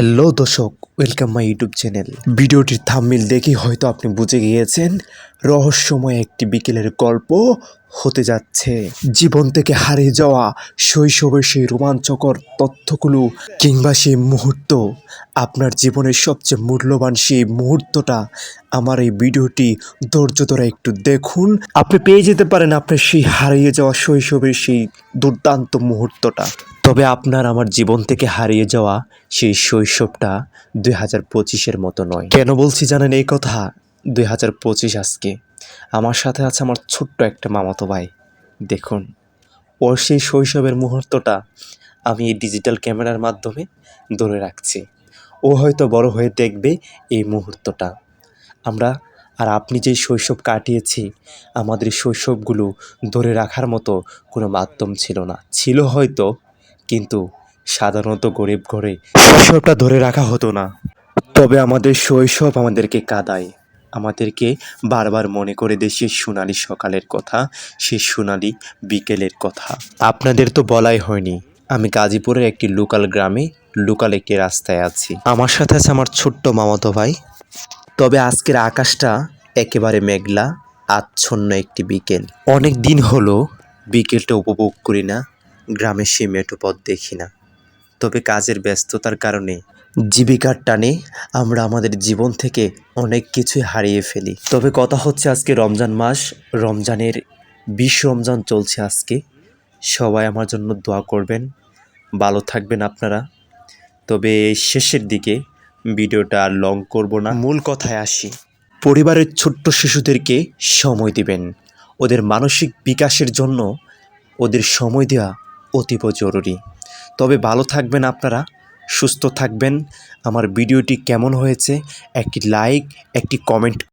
Hello দর্শক welcome my YouTube channel ভিডিওটির থাম্বনেল দেখে হয়তো আপনি বুঝে গিয়েছেন, রহস্যময় একটি বিকেলের গল্প হতে যাচ্ছে। জীবন থেকে হারিয়ে যাওয়া শৈশবের সেই রোমাঞ্চকর তথ্যগুলো কিংবা সেই মুহূর্ত, আপনার জীবনের সবচেয়ে মূল্যবান সেই মুহূর্তটা আমার এই ভিডিওটি ধৈর্য ধরে একটু দেখুন। আপনি পেয়ে যেতে পারেন আপনার সেই হারিয়ে যাওয়া শৈশবের সেই দুর্দান্ত মুহূর্তটা। তবে আপনার আমার জীবন থেকে হারিয়ে যাওয়া সেই শৈশবটা দুই হাজার পঁচিশের মতো নয়। কেন বলছি জানেন এই কথা? দুই হাজার পঁচিশ আজকে। আমার সাথে আছে আমার ছোট্ট একটা মামাতো ভাই। দেখুন, ওর সেই শৈশবের মুহূর্তটা আমি এই ডিজিটাল ক্যামেরার মাধ্যমে ধরে রাখছি। ও হয়তো বড় হয়ে দেখবে এই মুহূর্তটা। আমরা আর আপনি যে শৈশব কাটিয়েছি, আমাদের শৈশবগুলো ধরে রাখার মতো কোনো মাধ্যম ছিল না। ছিল হয়তো কিন্তু সাধারণত গরিব ঘরে শৈশবটা ধরে রাখা হতো না। তবে আমাদের শৈশব আমাদেরকে কাদায়। আমাদেরকে বারবার মনে করে দেয় সোনালি সকালের কথা, সে সোনালি বিকেলের কথা। আপনাদের তো বলাই হয়নি, আমি গাজীপুরের একটি লোকাল গ্রামে লোকাল একটি রাস্তায় আছি। আমার সাথে আছে আমার ছোট্ট মামাতো ভাই। তবে আজকের আকাশটা একেবারে মেঘলা, আচ্ছন্ন একটি বিকেল। অনেক দিন হলো বিকেলটা উপভোগ করি না গ্রামের সেই মেঠো পথ দেখি না। তবে কাজের ব্যস্ততার কারণে জীবিকার টানে আমরা আমাদের জীবন থেকে অনেক কিছুই হারিয়ে ফেলি। তবে কথা হচ্ছে আজকে রমজান মাস, রমজানের বিশ রমজান চলছে আজকে। সবাই আমার জন্য দোয়া করবেন, ভালো থাকবেন আপনারা। তবে শেষের দিকে ভিডিওটা আর লং করব না। মূল কথায় আসি, পরিবারের ছোট্ট শিশুদেরকে সময় দিবেন। ওদের মানসিক বিকাশের জন্য ওদের সময় দেওয়া অতীব জরুরি। তবে ভালো থাকবেন আপনারা, সুস্থ থাকবেন। আমার ভিডিওটি কেমন হয়েছে, একটি লাইক একটি কমেন্ট